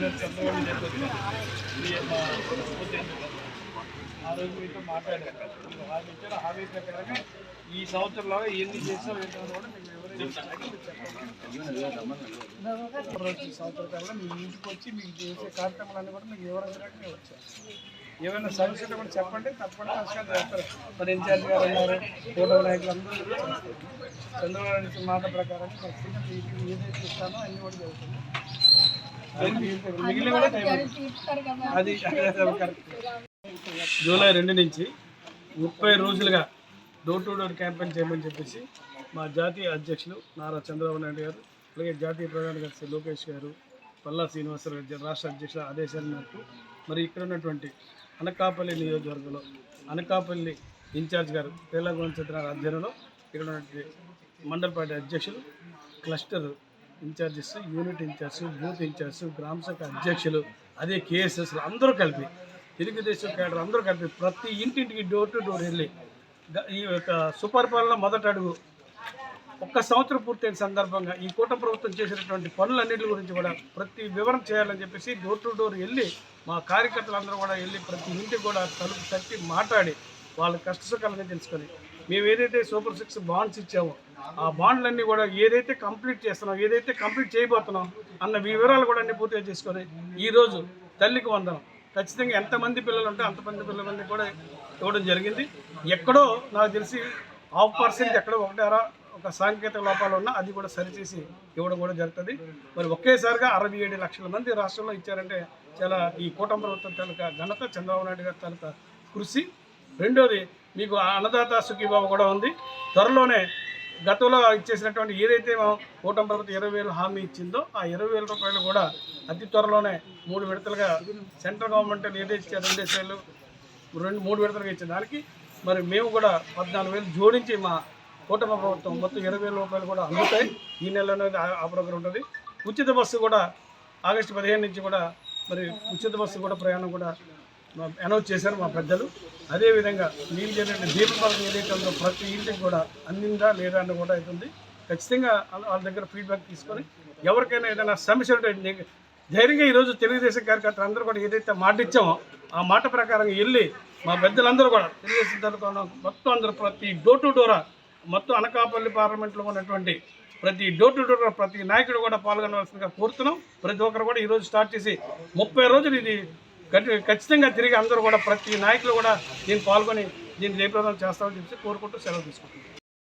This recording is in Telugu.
చెప్పినట్టు చంద్రబాబు చెప్పినట్టు మా ఆ రోజు మీతో మాట్లాడారు హామీ ప్రకారంగా ఈ సంవత్సరంలో ఎన్ని చేసాం ఏంటో కూడా మీకు వివరించారు సంవత్సరం మీ ఇంటికి వచ్చి మీకు చేసే కార్యక్రమాలన్నీ కూడా మీకు వివరించడానికి వచ్చాను ఏమైనా సమస్యలు కూడా చెప్పండి తప్పకుండా పరిష్కారం చేస్తారు మన ఇన్ఛార్జ్ గారు ఉన్నారు ఫోటో నాయకులు అందరూ చంద్రబాబు నాయుడు మాట ప్రకారం ఖచ్చితంగా ఏదైతే ఇస్తానో అన్ని కూడా జరుగుతుంది. మిగిలిన కూడా టైం అది కరెక్ట్. జూలై రెండు నుంచి ముప్పై రోజులుగా డోర్ టు డోర్ క్యాంపెయిన్ చేయమని చెప్పేసి మా జాతీయ అధ్యక్షులు నారా చంద్రబాబు నాయుడు గారు అలాగే జాతీయ ప్రధాన కార్యదర్శి లోకేష్ గారు పల్లా శ్రీనివాసరావు గారు రాష్ట్ర అధ్యక్షుల ఆదేశాల మేరకు మరి ఇక్కడ ఉన్నటువంటి అనకాపల్లి నియోజకవర్గంలో అనకాపల్లి ఇన్ఛార్జ్ గారు తేలగోన్ చిత్రాల ఆధ్వర్యంలో ఇక్కడ ఉన్నటువంటి మండల పార్టీ అధ్యక్షులు cluster incharges unit incharge booth incharge గ్రామ శాఖ అధ్యక్షులు అదే కేఎస్ఎస్లు అందరూ కలిపి తెలుగుదేశం కేడర్ అందరూ కలిపి ప్రతి ఇంటింటికి డోర్ టు డోర్ వెళ్ళి ఈ యొక్క సుపరిపాలన మొదట అడుగు ఒక్క సంవత్సరం పూర్తయిన సందర్భంగా ఈ కూట ప్రభుత్వం చేసినటువంటి పనులన్నింటి గురించి కూడా ప్రతి వివరణ చేయాలని చెప్పేసి డోర్ టు డోర్ వెళ్ళి మా కార్యకర్తలందరూ కూడా వెళ్ళి ప్రతి ఇంటికి కూడా తలుపు తట్టి మాట్లాడి వాళ్ళ కష్ట సుఖాలని తెలుసుకొని మేము ఏదైతే సూపర్ సిక్స్ బాండ్స్ ఇచ్చామో ఆ బాండ్లన్నీ కూడా ఏదైతే కంప్లీట్ చేస్తున్నాం ఏదైతే కంప్లీట్ చేయబోతున్నాం అన్న వివరాలు కూడా అన్ని పూర్తిగా చేసుకొని ఈరోజు తల్లికి వందనం. ఖచ్చితంగా ఎంతమంది పిల్లలు ఉంటే అంతమంది పిల్లలన్నీ కూడా ఇవ్వడం జరిగింది. ఎక్కడో నాకు తెలిసి హాఫ్ పర్సెంట్ ఎక్కడో ఒకటారా ఒక సాంకేతిక లోపాలు ఉన్నా అది కూడా సరిచేసి ఇవ్వడం కూడా జరుగుతుంది. మరి ఒకేసారిగా అరవై ఏడు లక్షల మంది రాష్ట్రంలో ఇచ్చారంటే చాలా ఈ కూటమి ప్రభుత్వం తాలూకా ఘనత చంద్రబాబు నాయుడు గారి తాలూకా కృషి. రెండోది మీకు ఆ అన్నదాత సుఖీబాబు కూడా ఉంది. త్వరలోనే గతంలో ఇచ్చేసినటువంటి ఏదైతే కూటమి ప్రభుత్వం ఇరవై వేలు హామీ ఇచ్చిందో ఆ ఇరవై వేల రూపాయలు కూడా అతి త్వరలోనే మూడు విడతలుగా సెంట్రల్ గవర్నమెంట్ ఏదైతే ఇచ్చారు రెండు వేలు రెండు మూడు విడతలుగా ఇచ్చిన దానికి మరి మేము కూడా పద్నాలుగు వేలు జోడించి మా కూటమి ప్రభుత్వం మొత్తం ఇరవై వేల రూపాయలు కూడా అందుతాయి. ఈ నెలలోనే ఆ- ప్రోగ్రాం ఉంటుంది. ఉచిత బస్సు కూడా ఆగస్టు పదిహేను నుంచి కూడా మరి ఉచిత బస్సు కూడా ప్రయాణం కూడా అనౌన్స్ చేశారు మా పెద్దలు. అదేవిధంగా నీళ్ళు జరిగిన దీప పథకం ఏదైతే ఉందో ప్రతి ఇంటికి కూడా అందిందా లేదా అని కూడా అవుతుంది ఖచ్చితంగా వాళ్ళ దగ్గర ఫీడ్బ్యాక్ తీసుకొని ఎవరికైనా ఏదైనా సమస్య ఉంటే ధైర్యంగా ఈరోజు తెలుగుదేశం కార్యకర్తలు అందరూ కూడా ఏదైతే మాట ఇచ్చామో ఆ మాట ప్రకారం వెళ్ళి మా పెద్దలందరూ కూడా తెలుగుదేశం తరఫున మొత్తం అందరూ ప్రతి డోర్ టు డోరా మొత్తం అనకాపల్లి పార్లమెంట్లో ఉన్నటువంటి ప్రతి డోర్ టు డోర్ ప్రతి నాయకుడు కూడా పాల్గొనవలసిందిగా కోరుతున్నాం. ప్రతి ఒక్కరు కూడా ఈరోజు స్టార్ట్ చేసి ముప్పై రోజులు ఇది ఖచ్చితంగా తిరిగి అందరూ కూడా ప్రతి నాయకులు కూడా దీన్ని పాల్గొని దీన్ని జయప్రదం చేస్తామని చెప్పి కోరుకుంటూ సెలవు తీసుకుంటున్నాం.